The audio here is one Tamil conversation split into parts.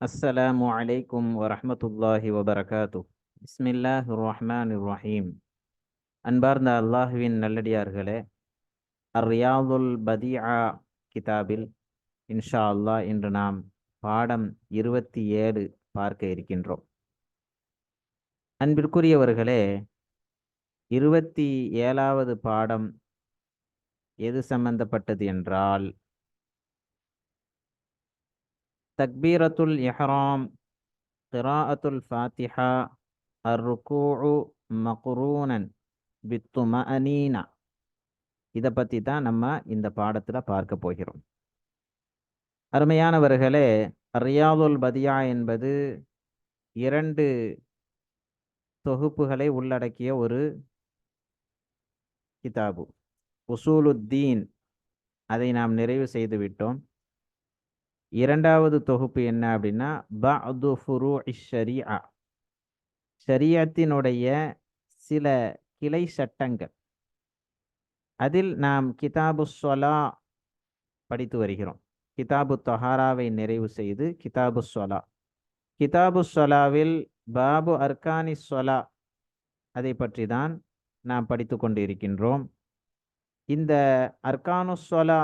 السلام عليكم ورحمة الله وبركاته بسم الله الرحمن الرحيم அன்பார்ந்த அல்லாஹுவின் நல்லடியார்களே அர்ரியாதுல் பதிஆ கிதாபில் இன்ஷா அல்லாஹ் இன்று நாம் பாடம் இருபத்தி ஏழு பார்க்க இருக்கின்றோம் அன்பிற்குரியவர்களே இருபத்தி ஏழாவது பாடம் எது சம்பந்தப்பட்டது என்றால் தக்பீரத்துல் இஹ்ராம் கிராஅத்துல் ஃபாத்திஹா அர்ருகூஉ மக்ரூனன் பித்துமஅனீனா. இதை பற்றி தான் நம்ம இந்த பாடத்தில் பார்க்க போகிறோம். அருமையானவர்களே ரியாதுல் பதியா என்பது இரண்டு தொகுப்புகளை உள்ளடக்கிய ஒரு கிதாபு. உசூலுத்தீன் அதை நாம் நிறைவு செய்து விட்டோம். இரண்டாவது தொகுப்பு என்ன அப்படின்னா பஅது ஃபுரு ஷரியா ஷரியத்தினுடைய சில கிளை சட்டங்கள். அதில் நாம் கிதாபு சொலா படித்து வருகிறோம். கிதாபு தொஹாராவை நிறைவு செய்து கிதாபு சொலா கிதாபு சொலாவில் பாபு அர்கானி சொலா அதை பற்றி தான் நாம் படித்து கொண்டு இருக்கின்றோம் இந்த அர்கானு சொலா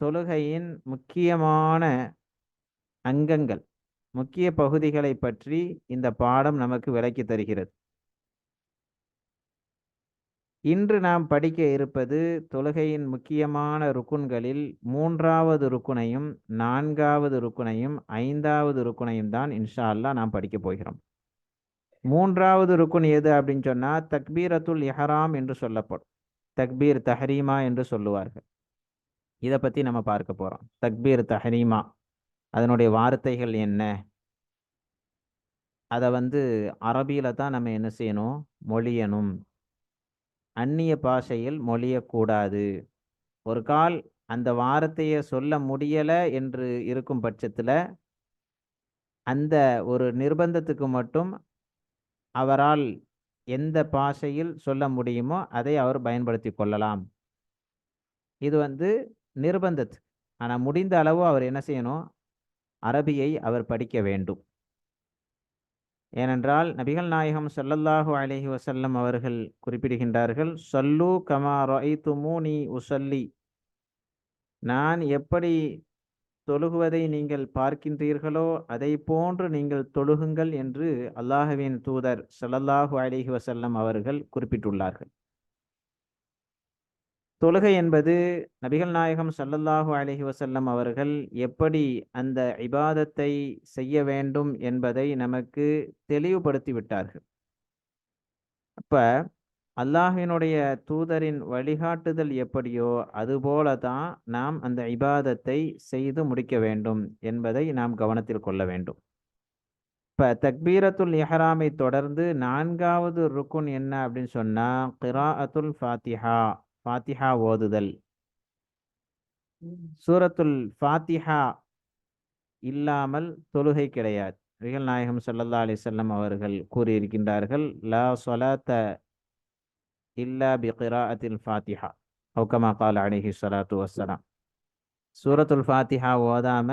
தொழுகையின் முக்கியமான அங்கங்கள் முக்கிய பகுதிகளை பற்றி இந்த பாடம் நமக்கு விளக்கி தருகிறது. இன்று நாம் படிக்க இருப்பது தொழுகையின் முக்கியமான ருக்குன்களில் மூன்றாவது ருக்குனையும் நான்காவது ருக்குனையும் ஐந்தாவது ருக்குனையும் தான் இன்ஷா அல்லா நாம் படிக்க போகிறோம். மூன்றாவது ருக்குன் எது அப்படின்னு சொன்னால் தக்பீரத்துல் இஹராம் என்று சொல்லப்படும். தக்பீர் தஹரீமா என்று சொல்லுவார்கள். இதை பற்றி நம்ம பார்க்க போகிறோம் தக்பீர் தஹரீமா அதனுடைய வார்த்தைகள் என்ன? அதை வந்து அரபியில் தான் நம்ம என்ன செய்யணும்? மொழியணும். அந்நிய பாஷையில் மொழியக்கூடாது. ஒரு கால் அந்த வார்த்தையை சொல்ல முடியலை என்று இருக்கும் பட்சத்தில் அந்த ஒரு நிர்பந்தத்துக்கு மட்டும் அவரால் எந்த பாஷையில் சொல்ல முடியுமோ அதை அவர் பயன்படுத்தி கொள்ளலாம். இது வந்து நிர்பந்தத்து ஆனால் முடிந்த அளவு அவர் என்ன செய்யணும்? அரபியை அவர் படிக்க வேண்டும். ஏனென்றால் நபிகள் நாயகம் சல்லல்லாஹு அலஹி வசல்லம் அவர்கள் குறிப்பிடுகின்றார்கள் சல்லு கமா ரொய் துமூனி உசல்லி நான் எப்படி தொழுகுவதை நீங்கள் பார்க்கின்றீர்களோ அதை போன்று நீங்கள் தொழுகுங்கள் என்று அல்லாஹுவின் தூதர் சல்லல்லாஹு அலிஹி வசல்லம் அவர்கள் குறிப்பிட்டுள்ளார்கள். தொழுகை என்பது நபிகள் நாயகம் சல்லல்லாஹு அலஹி வசல்லம் அவர்கள் எப்படி அந்த இபாதத்தை செய்ய வேண்டும் என்பதை நமக்கு தெளிவுபடுத்தி விட்டார்கள். அப்ப அல்லாஹினுடைய தூதரின் வழிகாட்டுதல் எப்படியோ அதுபோல தான் நாம் அந்த இபாதத்தை செய்து முடிக்க வேண்டும் என்பதை நாம் கவனத்தில் கொள்ள வேண்டும். இப்போ தக்பீரத்துல் இஹராமை தொடர்ந்து நான்காவது ருக்குன் என்ன அப்படின்னு சொன்னால் கிராஅத்துல் ஃபாத்திஹா. ஃபாத்திஹா ஓதுதல். சூரத்துல் ஃபாத்திஹா இல்லாமல் தொழுகை கிடையாது. நபிகள் நாயகம் சல்லல்லா அலிசல்லம் அவர்கள் கூறியிருக்கின்றார்கள் லா சொலாத்த இல்லா பி கிராஅத்தில் ஃபாத்திஹா. ஹவுக்கமா கால் அலிஹி சலாத்து வசலாம் சூரத்துல் ஃபாத்திஹா ஓதாம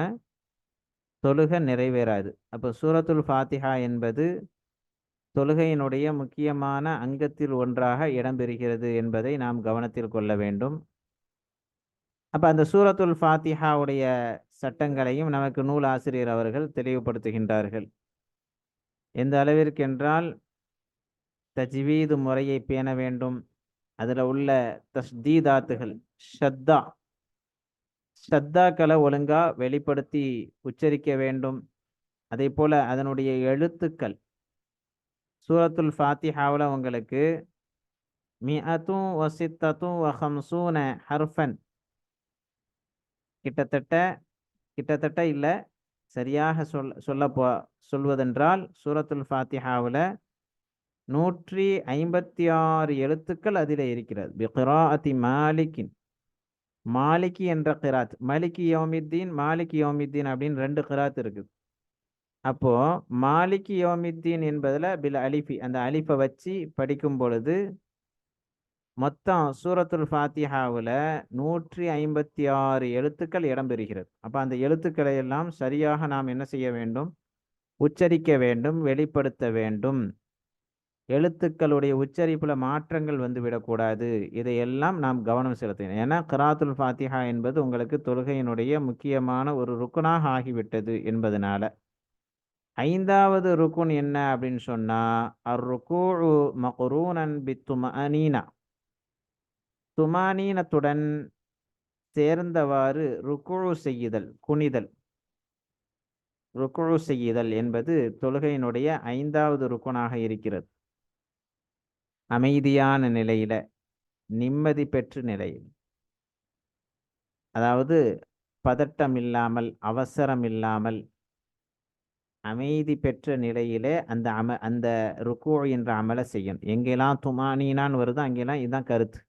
தொழுகை நிறைவேறாது. அப்போ சூரத்துல் ஃபாத்திஹா என்பது தொழுகையினுடைய முக்கியமான அங்கத்தில் ஒன்றாக இடம்பெறுகிறது என்பதை நாம் கவனத்தில் கொள்ள வேண்டும். அப்போ அந்த சூரத்துல் ஃபாத்திஹாவுடைய சட்டங்களையும் நமக்கு நூல் ஆசிரியர் அவர்கள் தெளிவுபடுத்துகின்றார்கள். எந்த அளவிற்கு என்றால் தஜ்வீது முறையை பேண வேண்டும். அதில் உள்ள தஸ்தீதாத்துகள் ஷத்தா ஷத்தாக்களை ஒழுங்காக வெளிப்படுத்தி உச்சரிக்க வேண்டும். அதே போல் அதனுடைய எழுத்துக்கள் சூரத்துல் ஃபாத்திஹாவில் உங்களுக்கு மிஅத்தும் வசித்தத்தும் வஹம்சூன ஹர்ஃபன். கிட்டத்தட்ட கிட்டத்தட்ட இல்லை சரியாக சொல் சொல்ல போ சொல்வதென்றால் சூரத்துல் ஃபாத்திஹாவில் நூற்றி ஐம்பத்தி ஆறு எழுத்துக்கள் அதில் இருக்கிறது. பிக்ராஅத்தி மாலிக்கின். மாலிகி என்ற கிராத் மலிகி யோமித்தீன் மாலிகி யோமித்தீன் அப்படின்னு ரெண்டு கிராத் இருக்குது. அப்போ மாலிகி யோமித்தீன் என்பதில் பில் அலிஃபி அந்த அலிஃபை வச்சு படிக்கும் பொழுது மொத்தம் சூரத்துல் ஃபாத்திஹாவில் நூற்றி ஐம்பத்தி ஆறு எழுத்துக்கள் இடம்பெறுகிறது அப்போ அந்த எழுத்துக்களை எல்லாம் சரியாக நாம் என்ன செய்ய வேண்டும்? உச்சரிக்க வேண்டும் வெளிப்படுத்த வேண்டும். எழுத்துக்களுடைய உச்சரிப்பில் மாற்றங்கள் வந்து விடக்கூடாது. இதையெல்லாம் நாம் கவனம் செலுத்தணும். ஏன்னா கராத்துல் ஃபாத்திஹா என்பது உங்களுக்கு தொழுகையினுடைய முக்கியமான ஒரு ருக்குனாக ஆகிவிட்டது என்பதனால. ஐந்தாவது ருக்குன் என்ன அப்படின்னு சொன்னா அர் ருக்கு மகுரூனன் பி துமஅனீனா துமானீனத்துடன் சேர்ந்தவாறு ருக்குழு செய்யுதல் குனிதல். ருக்குழு செய்யுதல் என்பது தொழுகையினுடைய ஐந்தாவது ருக்குனாக இருக்கிறது. அமைதியான நிலையில நிம்மதி பெற்று நிலையில். அதாவது பதட்டம் இல்லாமல் அவசரம் இல்லாமல் அமைதி பெற்ற நிலையிலே அந்த அம அந்த ருக்கு என்ற அமலை செய்யணும் எங்கெல்லாம் துமானீனான்னு வருதோ அங்கெல்லாம் இதுதான் கருத்து.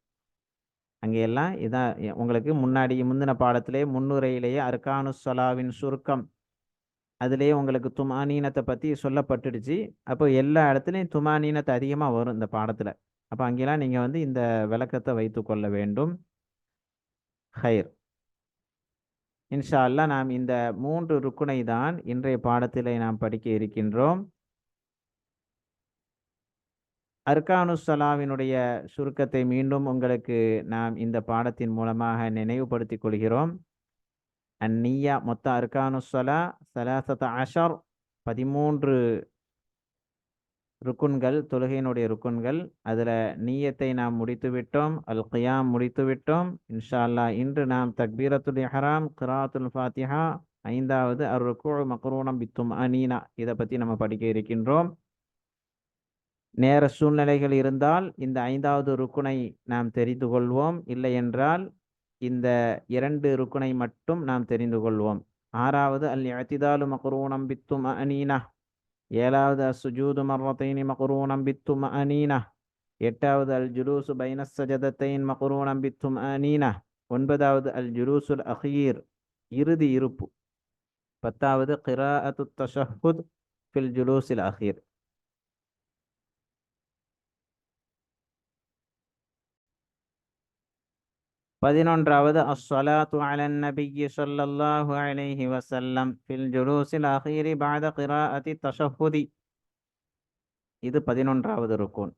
அங்கெல்லாம் இதான் உங்களுக்கு முன்னாடி முந்தின பாடத்திலே முன்னுரையிலேயே அர்கானு சொலாவின் சுருக்கம். அதுலேயே உங்களுக்கு துமானீனத்தை பற்றி சொல்லப்பட்டுடுச்சு. அப்போ எல்லா இடத்துலையும் துமானீனத்தை அதிகமாக வரும் இந்த பாடத்தில். அப்போ அங்கெல்லாம் நீங்கள் வந்து இந்த விளக்கத்தை வைத்து கொள்ள வேண்டும். ஹைர். இன்ஷா அல்லா நாம் இந்த மூன்று ருக்குனை தான் இன்றைய பாடத்திலே நாம் படிக்க இருக்கின்றோம். அர்கானுசலாவினுடைய சுருக்கத்தை மீண்டும் உங்களுக்கு நாம் இந்த பாடத்தின் மூலமாக நினைவுபடுத்திக் கொள்கிறோம். அந்நியா மொத்த அர்கானுசலா சலாசத அஷர் பதிமூன்று ருக்குன்கள் தொழுகையினுடைய ருக்குன்கள். அதில் நீயத்தை நாம் முடித்து விட்டோம் அல் கியாம் முடித்து விட்டோம். இன்ஷா அல்லா இன்று நாம் தக்பீரத்துல் ஹராம் கிராத்துல் ஃபாத்திஹா ஐந்தாவது அர் ருக்கு மக்ரூனம் பித்தும் அனீனா இதை பற்றி நம்ம படிக்க இருக்கின்றோம். நேர சூழ்நிலைகள் இருந்தால் இந்த ஐந்தாவது ருக்குனை நாம் தெரிந்து கொள்வோம். இல்லை என்றால் இந்த இரண்டு ருக்குனை மட்டும் நாம் தெரிந்து கொள்வோம். ஆறாவது அல் அத்திதாலு மக்ரூனம் பித்தும் அனீனா ஏழாவது அசுஜூது மர்வத்தைனி மக்ரூனம் பித்தும் அனீனா எட்டாவது அல் ஜுலூசு பைன சஜதத்தைன் மக்ரூனம் பித்தும் அனீனா ஒன்பதாவது அல் ஜுலூசுல் அஹீர் இறுதி இருப்பு பத்தாவது கிராஅத்து தஷஹுத் ஃபில் ஜுலூசில் அஹீர் பதினொன்றாவது அஸ்ஸலாத்து அலன் நபியி ஸல்லல்லாஹு அலைஹி வஸல்லம் ஃபில் ஜுலூஸில் அഖീரி பஅத கிராஅத்தி தஷஹுதி இது பதினொன்றாவது ருக்குன்.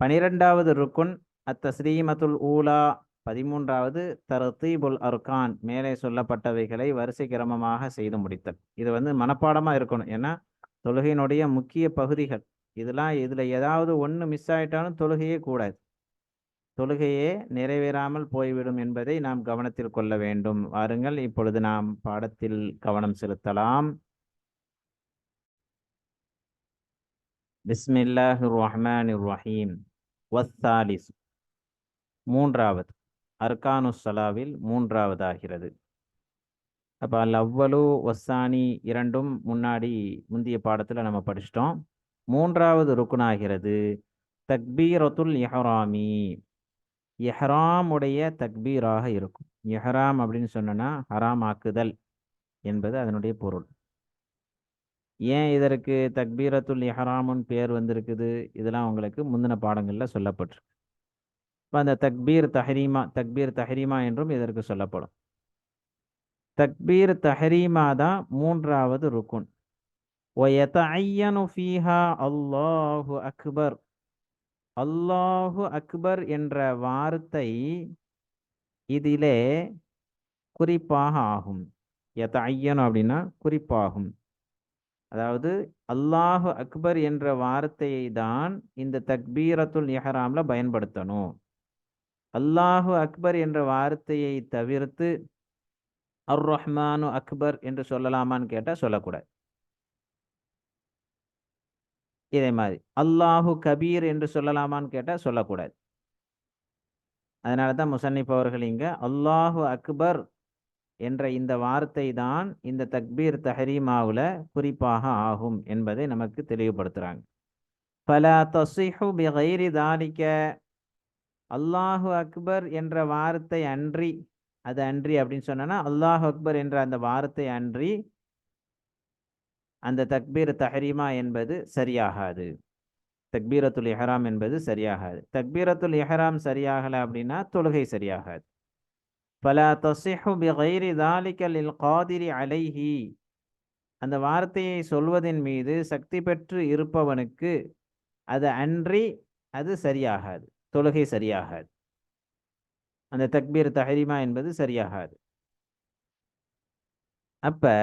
பனிரெண்டாவது ருக்குன் அத்தஸ்ரீமத்துல் ஊலா. பதிமூன்றாவது தரத்தீபுல் அர்கான். மேலே சொல்லப்பட்டவைகளை வரிசை கிரமமாக செய்து முடித்தல். இது வந்து மனப்பாடமாக இருக்கணும். ஏன்னா தொழுகையினுடைய முக்கிய பகுதிகள். இதெல்லாம் இதில் ஏதாவது ஒன்று மிஸ் ஆயிட்டாலும் தொழுகையே கூடாது. தொழுகையே நிறைவேறாமல் போய்விடும் என்பதை நாம் கவனத்தில் கொள்ள வேண்டும். வாருங்கள் இப்பொழுது நாம் பாடத்தில் கவனம் செலுத்தலாம். பிஸ்மில்லாஹு ரஹ்மான் ரஹீம் வஸ்தாலிஸ் மூன்றாவது. அர்கானு சலாவில் மூன்றாவதாகிறது. அப்போ அல் அவ்வளு வஸ்தானி இரண்டும் முன்னாடி முந்தைய பாடத்தில் நம்ம படிச்சிட்டோம். மூன்றாவது ருக்குனாகிறது. தக்பீரத்துல் இஹராமி. எஹராமுடைய தக்பீராக இருக்கும். எஹராம் அப்படின்னு சொன்னோன்னா ஹராம் ஆக்குதல் என்பது அதனுடைய பொருள். ஏன் இதற்கு தக்பீரத்துல் எஹராமுன்னு பேர் வந்திருக்குது? இதெல்லாம் உங்களுக்கு முந்தின பாடங்களில் சொல்லப்பட்டிருக்கு. இப்போ அந்த தக்பீர் தஹரீமா தக்பீர் தஹரீமா என்றும் இதற்கு சொல்லப்படும். தக்பீர் தஹரீமா தான் மூன்றாவது ருக்குன். ஒயத ஐயனு ஃபீஹா அல்லாஹு அக்பர் அல்லாஹு அக்பர் என்ற வார்த்தை இதிலே குறிப்பாக ஆகும். எத ஐயனும் அப்படின்னா குறிப்பாகும். அதாவது அல்லாஹு அக்பர் என்ற வார்த்தையை தான் இந்த தக்பீரத்துல் இஹராம்ல பயன்படுத்தணும். அல்லாஹு அக்பர் என்ற வார்த்தையை தவிர்த்து அர் ரஹ்மானு அக்பர் என்று சொல்லலாமான்னு கேட்டால் சொல்லக்கூடாது. இதே மாதிரி. அல்லாஹு கபீர் என்று சொல்லலாமான்னு கேட்டால் சொல்லக்கூடாது. அதனால தான் முசன்னிப் அவர்கள் இங்கே அல்லாஹு அக்பர் என்ற இந்த வார்த்தை தான் இந்த தக்பீர் தஹரீமாவில் குறிப்பாக ஆகும் என்பதை நமக்கு தெளிவுபடுத்துகிறாங்க பல தசிஹு பிகைரி தாலிக்க அல்லாஹு அக்பர் என்ற வார்த்தை அன்றி அது அன்றி அப்படின்னு சொன்னோன்னா அல்லாஹு அக்பர் என்ற அந்த வார்த்தை அன்றி அந்த தக்பீர் தஹரீமா என்பது சரியாகாது. தக்பீரத்துல் எஹராம் என்பது சரியாகாது. தக்பீரத்துல் எஹராம் சரியாகலை அப்படின்னா தொழுகை சரியாகாது. பல தசிஹு பிகைரி தாலிக்கல் இல் காதிரி அலைஹி. அந்த வார்த்தையை சொல்வதன் மீது சக்தி பெற்று இருப்பவனுக்கு அது அன்றி அது சரியாகாது. தொழுகை சரியாகாது. அந்த தக்பீர் தஹரிமா என்பது சரியாகாது. அப்போ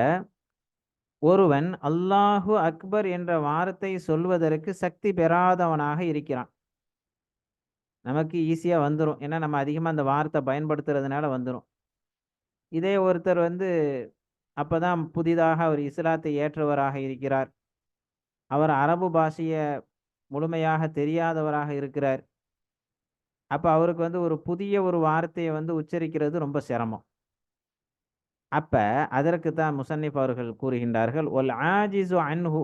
ஒருவன் அல்லாஹு அக்பர் என்ற வார்த்தை சொல்வதற்கு சக்தி பெறாதவனாக இருக்கிறான். நமக்கு ஈஸியாக வந்துடும் ஏன்னா நம்ம அதிகமாக அந்த வார்த்தை பயன்படுத்துறதுனால வந்துடும் இதே ஒருத்தர் வந்து அப்போதான் புதிதாக அவர் இஸ்லாத்தை ஏற்றவராக இருக்கிறார். அவர் அரபு பாஷையை முழுமையாக தெரியாதவராக இருக்கிறார். அப்போ அவருக்கு வந்து ஒரு புதிய ஒரு வார்த்தையை வந்து உச்சரிக்கிறது ரொம்ப சிரமம். அப்ப அதற்கு தான் முசன்னிப் அவர்கள் கூறுகின்றார்கள் ஒல் ஆஜிசு அன்ஹு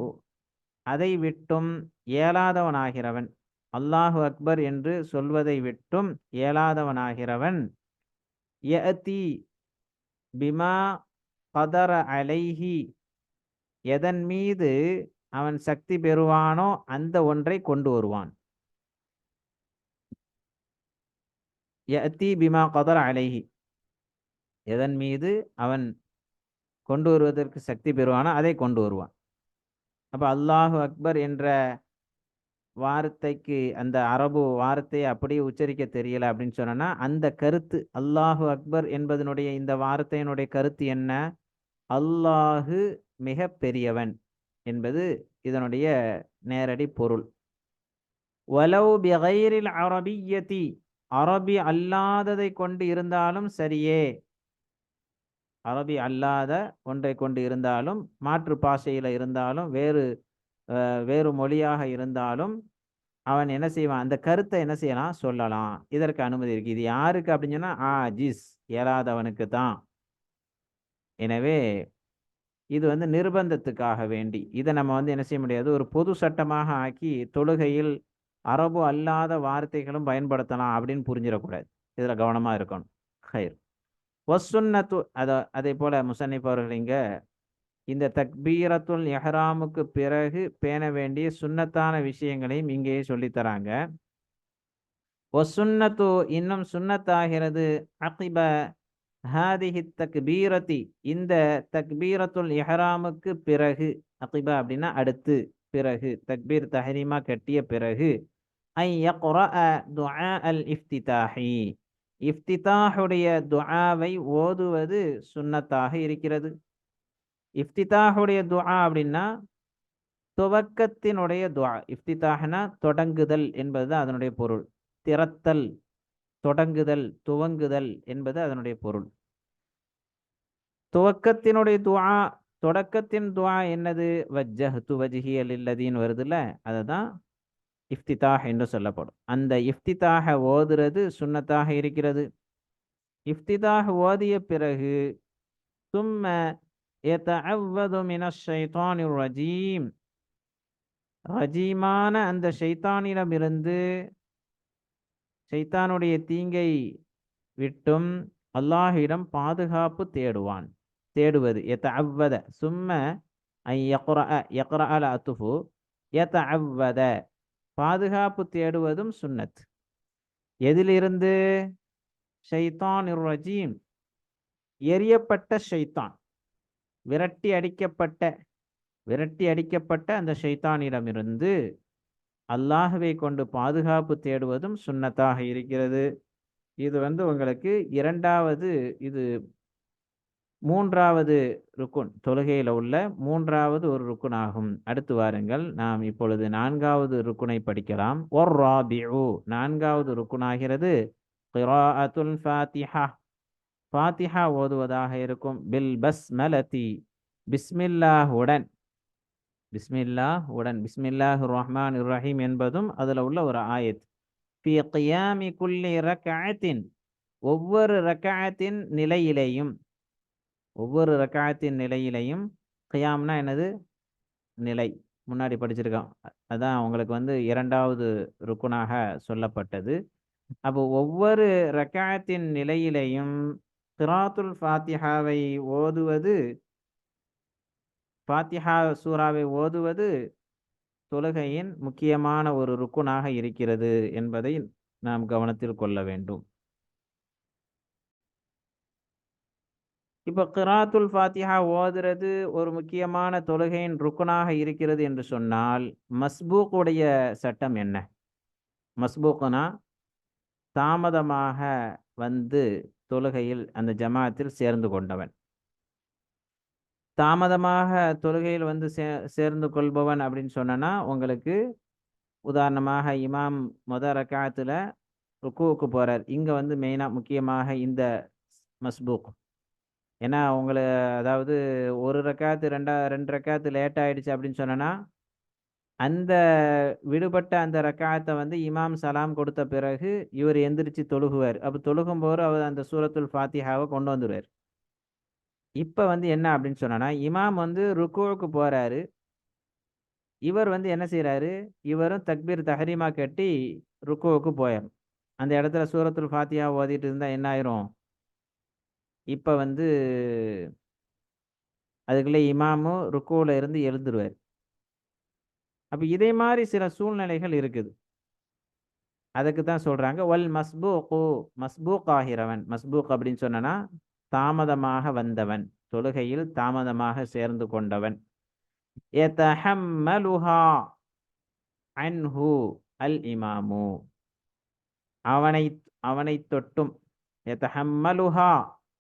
அதை விட்டும் இயலாதவனாகிறவன் அல்லாஹு அக்பர் என்று சொல்வதை விட்டும் இயலாதவனாகிறவன் யஅதி பிமா கதர அலைஹி எதன் மீது அவன் சக்தி பெறுவானோ அந்த ஒன்றை கொண்டு வருவான் யஅதி பிமா கதர அலைஹி எதன் மீது அவன் கொண்டு வருவதற்கு சக்தி பெறுவானோ அதை கொண்டு வருவான். அப்போ அல்லாஹு அக்பர் என்ற வார்த்தைக்கு அந்த அரபு வார்த்தையை அப்படியே உச்சரிக்க தெரியல அப்படின்னு சொன்னா அந்த கருத்து அல்லாஹு அக்பர் என்பதனுடைய இந்த வார்த்தையினுடைய கருத்து என்ன? அல்லாஹு மிக பெரியவன் என்பது இதனுடைய நேரடி பொருள். வலவு பிகைரில் அரபியத்தி அரபி அல்லாததை கொண்டு இருந்தாலும் சரியே. அரபி அல்லாத ஒன்றை கொண்டு இருந்தாலும் மாற்று பாஷையில் இருந்தாலும் வேறு வேறு மொழியாக இருந்தாலும் அவன் என்ன செய்வான்? அந்த கருத்தை என்ன செய்யலாம்? சொல்லலாம். இதற்கு அனுமதி இருக்கு. இது யாருக்கு அப்படின்னு சொன்னா ஆ ஜிஸ் இயலாதவனுக்கு தான். எனவே இது வந்து நிர்பந்தத்துக்காக வேண்டி. இதை நம்ம வந்து என்ன செய்ய முடியாது? ஒரு பொது சட்டமாக ஆக்கி தொழுகையில் அரபு அல்லாத வார்த்தைகளும் பயன்படுத்தலாம் அப்படின்னு புரிஞ்சிடக்கூடாது. இதில் கவனமாக இருக்கணும். ஹைர். ஒசுன்னத்து அத அதே போல முசன்னிப் அவர்கள் இங்கே இந்த தக்பீரத்துல் எஹராமுக்கு பிறகு பேண வேண்டிய சுன்னத்தான விஷயங்களையும் இங்கேயே சொல்லித்தராங்க ஒசுன்னத்து இன்னும் சுண்ணத்தாகிறது அகிப ஹாதிஹி தக்பீரத்தி இந்த தக்பீரத்துல் எஹராமுக்கு பிறகு அகிபா அப்படின்னா அடுத்து பிறகு தக்பீர் தஹரீமா கட்டிய பிறகு ஐ யக்ரா துஆ அல் இஃப்திதாஹி. இஃப்திதாஹுடைய துஆவை ஓதுவது சுன்னத்தாக இருக்கிறது. இஃப்திதாஹுடைய துஆ அப்படின்னா துவக்கத்தினுடைய துவா இஃப்திதாகனா தொடங்குதல் என்பது அதனுடைய பொருள். திறத்தல் தொடங்குதல் துவங்குதல் என்பது அதனுடைய பொருள். துவக்கத்தினுடைய துவா தொடக்கத்தின் துவா என்னது? வஜ்ஜஹ்து துவஜிஹியல் இல்லதின்னு வருதுல்ல அதுதான் இஃப்திதாஹ் என்று சொல்லப்படும். அந்த இஃப்திதாக ஓதுறது சுண்ணத்தாக இருக்கிறது. இஃப்திதாக ஓதிய பிறகு சும்ம ஷைத்தானிர் ரஜீம் ரஜீமான அந்த ஷைத்தானிடமிருந்து ஷைத்தானுடைய தீங்கை விட்டும் அல்லாஹிடம் பாதுகாப்பு தேடுவான். தேடுவது. எத்த அவ்வத சும்ம ஐ யக்ர யக்ர அல அத்துஃபு எத்த அவ்வத பாதுகாப்பு தேடுவதும் சுன்னத் எதிலிருந்து? ஷைத்தான் ரஜீம். எரியப்பட்ட ஷைத்தான். விரட்டி அடிக்கப்பட்ட விரட்டி அடிக்கப்பட்ட அந்த ஷைத்தானிடமிருந்து அல்லாஹுவை கொண்டு பாதுகாப்பு தேடுவதும் சுன்னத்தாக இருக்கிறது. இது வந்து உங்களுக்கு இரண்டாவது இது மூன்றாவது ருக்குன் தொழுகையில் உள்ள மூன்றாவது ஒரு ருக்குன் ஆகும் அடுத்து வாருங்கள் நாம் இப்பொழுது நான்காவது ருக்குனை படிக்கலாம். ஒர் ராபிஉ நான்காவது ருக்குனாகிறது கிராஅத்துல் ஃபாத்திஹா. ஃபாத்திஹா ஓதுவதாக இருக்கும். பில் பஸ் மலதி பிஸ்மில்லாஹ் உடன். பிஸ்மில்லாஹ் உடன். பிஸ்மில்லாஹ் ரஹ்மான் ரஹீம் என்பதும் அதில் உள்ள ஒரு ஆயத். ஃபி கியாமி குல்லி ரக்அத்தின் ஒவ்வொரு ரக்அத்தின் நிலையிலேயும் ஒவ்வொரு ரக்காயத்தின் நிலையிலையும் கியாம்னா என்னது? நிலை. முன்னாடி படிச்சிருக்கோம் அதான் அவங்களுக்கு வந்து இரண்டாவது ருக்குனாக சொல்லப்பட்டது. அப்போ ஒவ்வொரு ரக்காயத்தின் நிலையிலையும் கிராத்துல் ஃபாத்திஹாவை ஓதுவது ஃபாத்திஹா சூறாவை ஓதுவது தொழுகையின் முக்கியமான ஒரு ருக்குனாக இருக்கிறது என்பதை நாம் கவனத்தில் கொள்ள வேண்டும். இப்போ கிராத்துல் ஃபாத்திஹா ஓதுறது ஒரு முக்கியமான தொழுகையின் ருக்குனாக இருக்கிறது என்று சொன்னால் மஸ்பூக்குடைய சட்டம் என்ன? மஸ்பூக்குனா தாமதமாக வந்து தொழுகையில் அந்த ஜமாத்தில் சேர்ந்து கொண்டவன். தாமதமாக தொழுகையில் வந்து சே சேர்ந்து கொள்பவன் அப்படின்னு சொன்னனா உங்களுக்கு உதாரணமாக இமாம் மொத ரக்காத்தில் ருக்குவுக்கு போகிறார் இங்கே வந்து மெயினாக முக்கியமாக இந்த மஸ்பூக். ஏன்னா உங்களை அதாவது ஒரு ரக்காத்து ரெண்டா ரெண்டு ரக்காத்து லேட் ஆயிடுச்சு அப்படின்னு சொன்னனா அந்த விடுபட்ட அந்த ரக்காத்தை வந்து இமாம் சலாம் கொடுத்த பிறகு இவர் எந்திரிச்சு தொழுகுவார். அப்போ தொழுகும் போது அவர் அந்த சூரத்துல் ஃபாத்திஹாவை கொண்டு வந்துடுவார் இப்போ வந்து என்ன அப்படின்னு சொன்னா இமாம் வந்து ருக்குவுக்கு போகிறாரு இவர் வந்து என்ன செய்கிறாரு இவரும் தக்பீர் தஹரிமா கட்டி ருக்குவுக்கு போயிடும் அந்த இடத்துல சூரத்துல் ஃபாத்தியா ஓதிட்டு இருந்தால் என்ன ஆயிரும்? இப்போ வந்து அதுக்குள்ளே இமாமு ருக்கோவில் இருந்து எழுந்துருவார். அப்போ இதே மாதிரி சில சூழ்நிலைகள் இருக்குது. அதுக்கு தான் சொல்கிறாங்க வல் மஸ்பூக்கு மஸ்பூக் ஆகிறவன் மஸ்பூக் அப்படின்னு சொன்னனா தாமதமாக வந்தவன் தொழுகையில் தாமதமாக சேர்ந்து கொண்டவன். அன்ஹு அல் இமாமு. அவனை அவனை தொட்டும். எத்தஹம்மலுஹா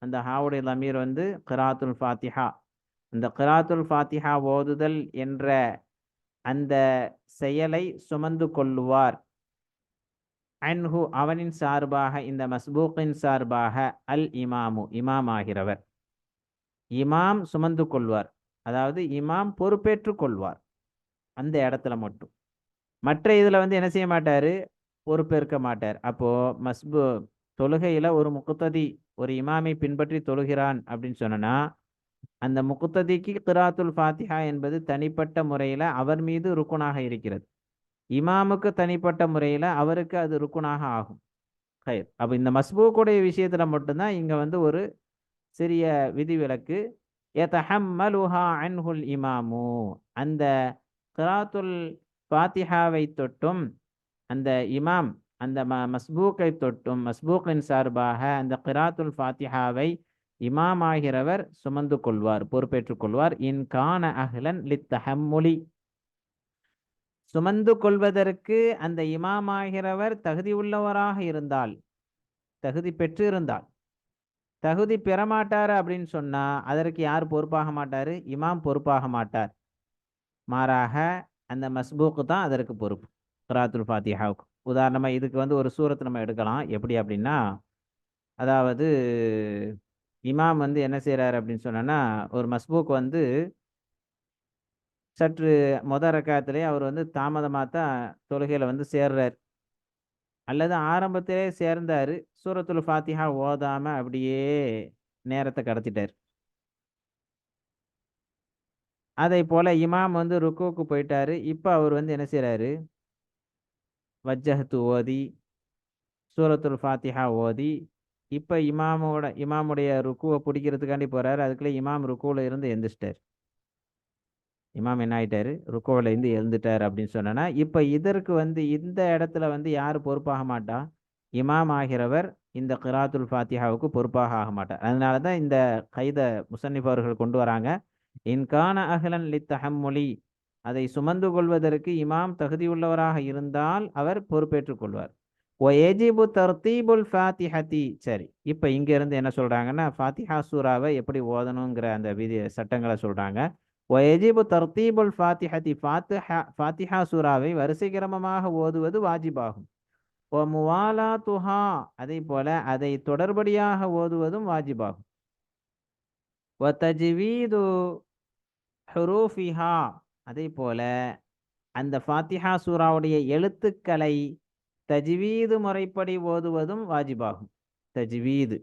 அந்த ஹாவுடைய லமீர் வந்து கிராத்துல் ஃபாத்திஹா. அந்த கிராத்துல் ஃபாத்திஹா ஓதுதல் என்ற அந்த செயலை சுமந்து கொள்ளுவார். அன்ஹு அவனின் சார்பாக இந்த மஸ்பூக்கின் சார்பாக அல் இமாமு இமாம் ஆகிறவர். இமாம் சுமந்து கொள்வார். அதாவது இமாம் பொறுப்பேற்று கொள்வார். அந்த இடத்துல மட்டும். மற்ற இதில் வந்து என்ன செய்ய மாட்டார்? பொறுப்பேற்க மாட்டார். அப்போது மஸ்பு தொழுகையில் ஒரு முக்குத்ததி ஒரு இமாமை பின்பற்றி தொழுகிறான் அப்படின்னு சொன்னா அந்த முக்குத்ததிக்கு கிராத்துல் ஃபாத்திஹா என்பது தனிப்பட்ட முறையில் அவர் மீது ருக்குனாக இருக்கிறது. இமாமுக்கு தனிப்பட்ட முறையில் அவருக்கு அது ருக்குனாக ஆகும். ஹயர் அப்போ இந்த மஸ்பூக்குடைய விஷயத்தில் மட்டும்தான் இங்கே வந்து ஒரு சிறிய விதிவிலக்கு அன்ஹுல் இமாமு. அந்த கிராத்துல் ஃபாத்திஹாவை தொட்டும் அந்த இமாம் அந்த ம மஸ்பூக்கை தொட்டும் மஸ்பூக்கின் சார்பாக அந்த கிராத்துல் ஃபாத்திஹாவை இமாம் ஆகிறவர் சுமந்து கொள்வார் பொறுப்பேற்றுக் கொள்வார். இன் கான அஹ்லன் லித்தஹம்முலி சுமந்து கொள்வதற்கு அந்த இமாமாகிறவர் தகுதி உள்ளவராக இருந்தால் தகுதி பெற்று இருந்தால் தகுதி பெறமாட்டார் அப்படின்னு சொன்னா அதற்கு யார் பொறுப்பாக மாட்டார்? இமாம் பொறுப்பாக மாட்டார். மாறாக அந்த மஸ்பூக்கு தான் அதற்கு பொறுப்பு கிராத்துல் ஃபாத்திஹாவுக்கு. உதாரணமாக இதுக்கு வந்து ஒரு சூரத்தை நம்ம எடுக்கலாம். எப்படி அப்படின்னா அதாவது இமாம் வந்து என்ன செய்கிறாரு அப்படின்னு சொன்னோன்னா ஒரு மஸ்பூக் வந்து சற்று மொத ரக்காத்திலே அவர் வந்து தாமதமாக தான் தொழுகையில் வந்து சேர்றார். அல்லது ஆரம்பத்திலே சேர்ந்தார். சூரத்துல் ஃபாத்திஹா ஓதாமல் அப்படியே நேரத்தை கடத்திட்டார். அதை போல் இமாம் வந்து ருக்கோவுக்கு போயிட்டாரு. இப்போ அவர் வந்து என்ன செய்கிறாரு வஜ்ஜஹத்து ஓதி சூரத்துல் ஃபாத்திஹா ஓதி இப்போ இமாமோட இமாமுடைய ருக்குவை பிடிக்கிறதுக்காண்டி போகிறாரு அதுக்குள்ளே இமாம் ருக்குவில் இருந்து எந்திரிச்சிட்டார் இமாம் என்ன ஆகிட்டார் ருக்கோவில் இருந்து எழுந்துட்டார் அப்படின்னு சொன்னா இப்போ இதற்கு வந்து இந்த இடத்துல வந்து யார் பொறுப்பாக மாட்டா? இமாம் ஆகிறவர் இந்த கிராத்துல் ஃபாத்திஹாவுக்கு பொறுப்பாக ஆக மாட்டார். அதனால தான் இந்த கைத முசன்னிப் அவர்கள் கொண்டு வராங்க. இன்கான அகலன் லித்தஹம்மொழி அதை சுமந்து கொள்வதற்கு இமாம் தகுதியுள்ளவராக இருந்தால் அவர் பொறுப்பேற்றுக் கொள்வார். ஏஜிபு தர்த்தீபுல் ஃபாத்திஹதி. சரி இப்போ இங்கேருந்து என்ன சொல்கிறாங்கன்னா ஃபாத்திஹா சூராவை எப்படி ஓதணுங்கிற அந்த விதி சட்டங்களை சொல்கிறாங்க ஓ எஜிபு தர்த்தீபுல் ஃபாத்திஹதி ஃபாத்திஹா ஃபாத்திஹா சூராவை வரிசை கிரமமாக ஓதுவது வாஜிபாகும். ஓ முவாலா துஹா அதே போல அதை தொடர்படியாக ஓதுவதும் வாஜிபாகும். ஒ தஜிவீது ஹுரூஃபிஹா அதே போல அந்த ஃபாத்திஹா சூராவுடைய எழுத்துக்களை தஜ்வீது முறைப்படி ஓதுவதும் வாஜிபாகும். தஜ்வீது.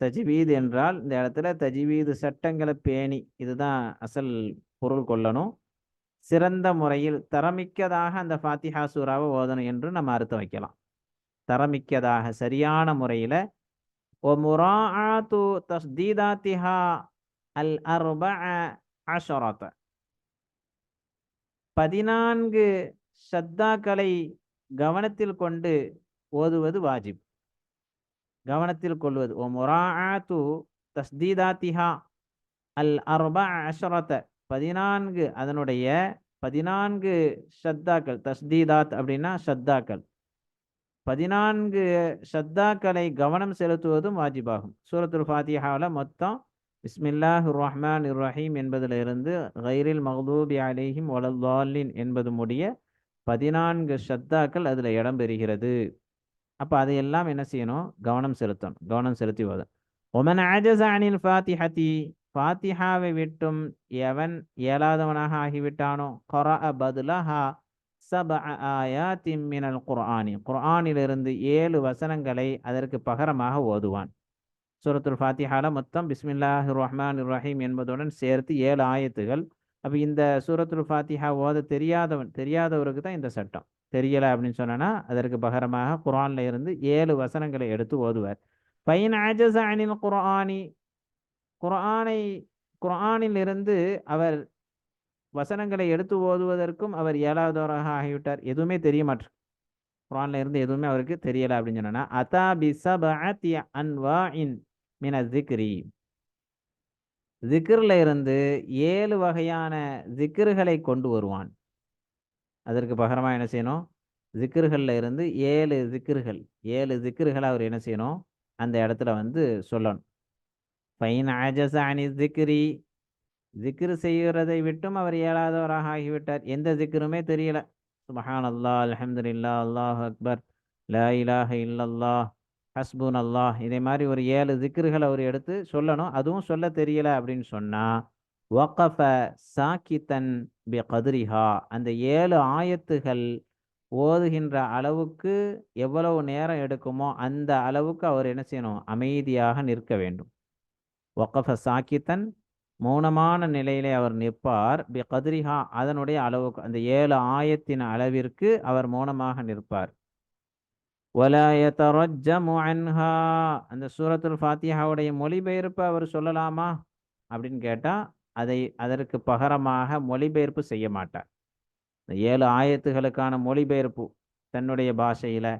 தஜ்வீது என்றால் இந்த இடத்துல தஜ்வீது சட்டங்களை பேணி இதுதான் அசல் பொருள் கொள்ளணும். சிறந்த முறையில் தரமிக்கதாக அந்த ஃபாத்திஹா சூறாவை ஓதணும் என்று நம்ம அர்த்தம் வைக்கலாம். தரமிக்கதாக சரியான முறையில் ஓ முராத்து தஸ்தீதாத்திஹா அல் அர்ப அஷரத் பதினான்கு சத்தாக்களை கவனத்தில் கொண்டு ஓதுவது வாஜிப். கவனத்தில் கொள்வது. ஓ முராஆத்து தஸ்தீதாத்திஹா அல் அர்பா அஷரத்த பதினான்கு அதனுடைய பதினான்கு ஷத்தாக்கள் தஸ்தீதாத் அப்படின்னா ஷத்தாக்கள் பதினான்கு ஷத்தாக்களை கவனம் செலுத்துவதும் வாஜிபாகும் சூரத்துல் ஃபாத்திஹாவில் மொத்தம் பிஸ்மில்லாஹ் ரஹ்மான் இர்ரஹீம் என்பதிலிருந்து கைரில் மஹதூபி அலிஹிம் வலல்லாலின் என்பது முடிய பதினான்கு ஷத்தாக்கள் அதில் இடம்பெறுகிறது அப்போ அதையெல்லாம் என்ன செய்யணும்? கவனம் செலுத்தணும். கவனம் செலுத்தி வரும் ஒமன் ஆஜஸ் அனில் ஃபாத்திஹதி ஃபாத்திஹாவை விட்டும் எவன் இயலாதவனாக ஆகிவிட்டானோ? கொரா பதுலஹா சப ஆயா மினல் குர்ஆனி குர்ஆனிலிருந்து ஏழு வசனங்களை அதற்கு பகரமாக ஓதுவான். சூரத்துல் ஃபாத்திஹால மொத்தம் பிஸ்மில்லாஹ் ரஹ்மான் ரஹீம் என்பதுடன் சேர்த்து ஏழு ஆயத்துகள். அப்போ இந்த சூரத்துல் ஃபாத்திஹா ஓத தெரியாதவன் தெரியாதவருக்கு தான் இந்த சட்டம். தெரியலை அப்படின்னு சொன்னா அதற்கு பகரமாக குரானில் இருந்து ஏழு வசனங்களை எடுத்து ஓதுவார். பையன் ஆஜஸ் அனில் குரானி குரானை குரானில் இருந்து அவர் வசனங்களை எடுத்து ஓதுவதற்கும் அவர் ஏழாவதவராக ஆகிவிட்டார். எதுவுமே தெரிய மாட்டார் குரான்ல இருந்து எதுவுமே அவருக்கு தெரியலை அப்படின்னு சொன்னா அதா அன்வா இன் மின திக்ரி. திக்ரில் இருந்து ஏழு வகையான திக்ருகளை கொண்டு வருவான். அதற்கு பகரமாக என்ன செய்யணும்? திக்ருகளில் இருந்து ஏழு திக்ருகள். ஏழு திக்ருகளை அவர் என்ன செய்யணும்? அந்த இடத்துல வந்து சொல்லணும். பைன் ஆஜஸ் அனி ஜிக்ரி ஜிக்ரு செய்கிறதை விட்டும் அவர் இயலாதவராக ஆகிவிட்டார். எந்த திக்ருமே தெரியல. சுபஹான் அல்லா அலமதுல்லா அல்லாஹ் அக்பர். லா இலாஹ இல்லல்லாஹ். ஹஸ்பூன் அல்லாஹ் இதே மாதிரி ஒரு ஏழு ஜிக்ருகள் அவர் எடுத்து சொல்லணும். அதுவும் சொல்ல தெரியல அப்படின்னு சொன்னா வக்கஃப சாக்கித்தன் பி கதிரிஹா அந்த ஏழு ஆயத்துகள் ஓதுகின்ற அளவுக்கு எவ்வளவு நேரம் எடுக்குமோ அந்த அளவுக்கு அவர் என்ன செய்யணும்? அமைதியாக நிற்க வேண்டும். ஒக்கஃப சாக்கித்தன் மௌனமான நிலையிலே அவர் நிற்பார். பி கதிரிஹா அதனுடைய அளவுக்கு அந்த ஏழு ஆயத்தின் அளவிற்கு அவர் மௌனமாக நிற்பார். அன்ஹா அந்த சூரத்துல் ஃபாத்தியாவுடைய மொழிபெயர்ப்பு அவர் சொல்லலாமா? அப்படின்னு கேட்டால் அதை அதற்கு பகரமாக மொழிபெயர்ப்பு செய்ய மாட்டார். இந்த ஏழு ஆயத்துகளுக்கான மொழிபெயர்ப்பு தன்னுடைய பாஷையில்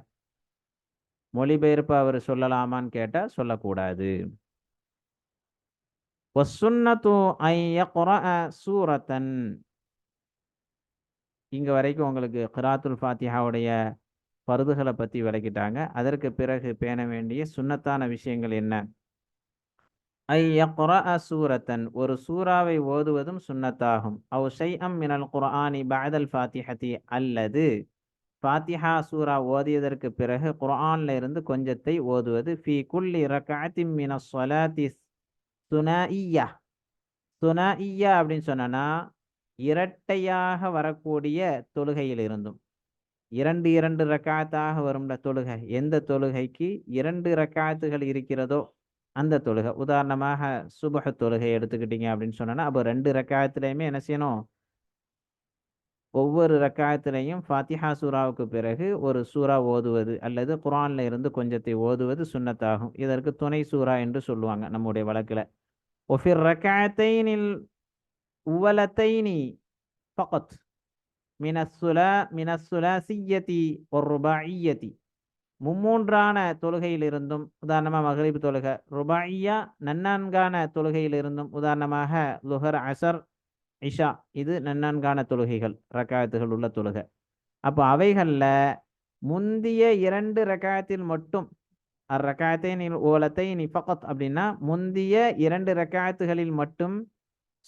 மொழிபெயர்ப்பு அவர் சொல்லலாமான்னு கேட்டால் சொல்லக்கூடாது. சூரத்தன். இங்கே வரைக்கும் உங்களுக்கு கிராத்துல் ஃபாத்தியாவுடைய பருதுகளை பற்றி விளக்கிட்டாங்க. அதற்கு பிறகு பேண வேண்டிய சுண்ணத்தான விஷயங்கள் என்ன? ஐயக்குரா சூரத்தன். ஒரு சூறாவை ஓதுவதும் சுன்னத்தாகும் அவு ஷை அம் மினல் குர்ஆனி பாதல் ஃபாத்திஹதி அல்லது ஃபாத்திஹா சூரா ஓதியதற்கு பிறகு குர்ஆன்ல இருந்து கொஞ்சத்தை ஓதுவது. ஃபி குல்லி ரகாத்தி மின சொலாத்தி சுனாஇயா சுனாஇயா அப்படின்னு சொன்னனா இரட்டையாக வரக்கூடிய தொழுகையில் இருந்தும் இரண்டு இரண்டு ரக்காத்தாக வரும்ல தொழுகை. எந்த தொழுகைக்கு இரண்டு ரக்காத்துகள் இருக்கிறதோ அந்த தொழுகை. உதாரணமாக சுபஹ தொழுகை எடுத்துக்கிட்டீங்க அப்படின்னு சொன்னா அப்போ ரெண்டு ரக்காயத்துலையுமே என்ன செய்யணும்? ஒவ்வொரு ரக்காயத்திலையும் ஃபாத்திஹா சூராவுக்கு பிறகு ஒரு சூறா ஓதுவது அல்லது குரான்ல இருந்து கொஞ்சத்தை ஓதுவது சுண்ணத்தாகும். இதற்கு துணை சூறா என்று சொல்லுவாங்க நம்முடைய வழக்கில். ஒஃபிர் ரக்காயத்தைனில் உவலத்தைனி ஃபகத். மினசுலா மினசுலாசியதி ஒரு ருபாயியதி மும்மூன்றான தொழுகையிலிருந்தும் உதாரணமாக மகரிப் தொழுகை. ருபாயியா நன்னான்கான தொழுகையிலிருந்தும் உதாரணமாக லுஹர் அசர் இஷா இது நன்னான்கான தொழுகைகள் ரக்காயத்துகள் உள்ள தொழுகை. அப்போ அவைகளில் முந்திய இரண்டு ரக்காயத்தில் மட்டும் அர் நீ ஓலத்தை நீ ஃபகத் அப்படின்னா முந்திய இரண்டு ரக்காயத்துகளில் மட்டும்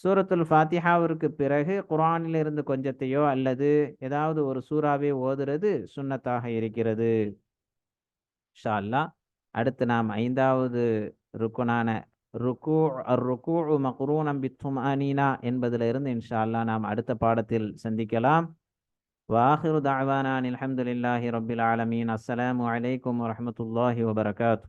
சூரத்துல் ஃபாத்திஹாவிற்கு பிறகு குரானிலிருந்து கொஞ்சத்தையோ அல்லது ஏதாவது ஒரு சூறாவே ஓதுறது சுண்ணத்தாக இருக்கிறது. ஷா அடுத்து நாம் ஐந்தாவது ருக்குனான ருக்கு அர் ருக்கு மக்ரூனம் பித்தும் அனீனா என்பதிலிருந்து இன்ஷா அல்லா நாம் அடுத்த பாடத்தில் சந்திக்கலாம். வாஹிரு தாவானான் அலமதுல்லாஹி ரபில் ஆலமீன். அஸ்லாம் வலைக்கம் வரமத்துல்லாஹி வபரகாத்து